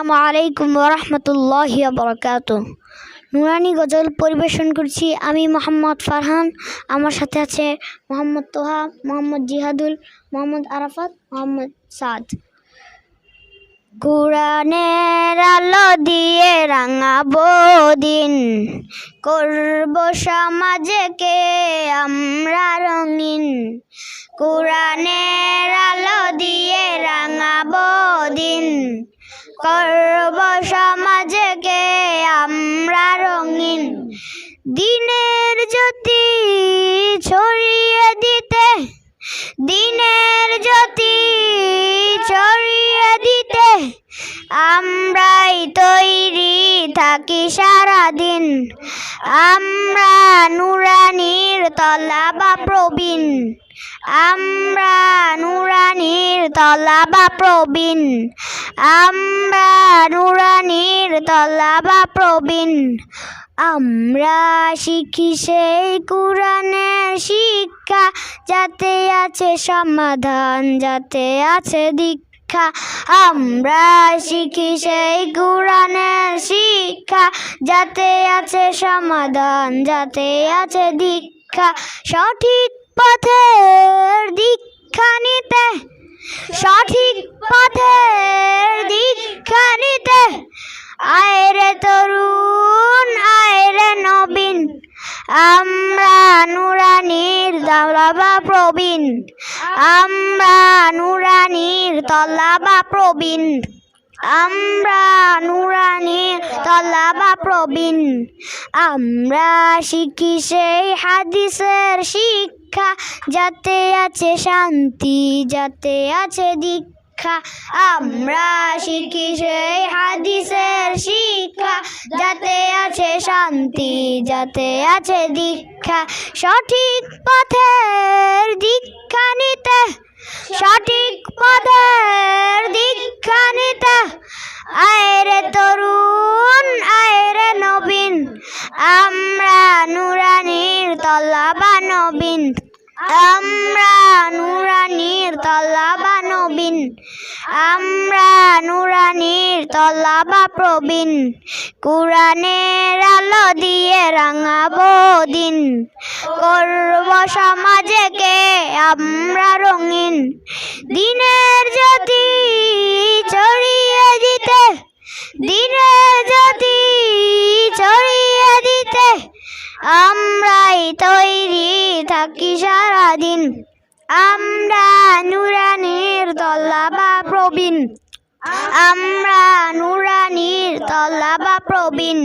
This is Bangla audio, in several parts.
আসসালামু আলাইকুম রহমতুল্লাহ বরকাত। নুরানি গজল পরিবেশন করছি আমি মোহাম্মদ ফারহান। আমার সাথে আছে মোহাম্মদ তোহা, মোহাম্মদ জিহাদুল, মোহাম্মদ আরাফাত, মোহাম্মদ সাদ। কোরআনের আলো দিয়ে রাঙাবো দিন। করব সমাজকে আমরা রঙিন। কোরআনের করব সমাজকে আমরা রঙিন দিনের জ্যোতি ছড়িয়ে দিতে, দিনের জ্যোতি ছড়িয়ে দিতে, আমরাই তৈরি থাকি সারাদিন। আমরা নুরানির তলা বা প্রবীণ। আমরা নুরানির তলা বা প্রবীণ। আমরা নুরানির তলা বা প্রবীণ। আমরা শিখি সেই কোরআনের শিক্ষা, যাতে আছে সমাধান, যাতে আছে দীক্ষা। আমরা শিখি সেই কোরআনের শিক্ষা, যাতে আছে সমাধান, যাতে আছে দীক্ষা। সঠিক পথের দীক্ষা নিতে, সঠিক পথের দীক্ষা নিতে আয় রে তরুণ আয় রে নবীন আমরা নুরানির তলাবা প্রবীণ। আমরা নুরানির তলাবা প্রবীণ। আমরা নুরানির তলাবা প্রবীণ। আমরা শিখি সেই হাদিসের শিক্ষা, যাতে আছে শান্তি, যাতে আছে দীক্ষা। আমরা শান্তি যাতে আছে দীক্ষা, সঠিক পথের দীক্ষা নিতে। সঠিক পথের দীক্ষা নিতে। আয় রে তরুণ আয় রে নবীন, আমরা নুরানির তলাবা নবীন। আমরা নুরানির তলাবা নবীন। আমরা তলাবা প্রবীণ। কোরআনের আলো দিয়ে রাঙাবো দিন। করব সমাজকে আমরা রঙিন। দিনের জ্যোতি ছড়িয়ে দিতে। দিনের জ্যোতি ছড়িয়ে দিতে। আমরাই তৈরি থাকি সারাদিন। আমরা নুরানির তল্লা বা প্রবীণ। আমরা নুরানির তল্লা বা প্রবীণ।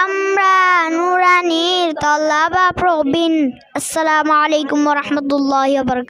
আমরা নুরানির তল্লা বা প্রবীণ। আসসালামু আলাইকুম রহমতুল্লাহ বরক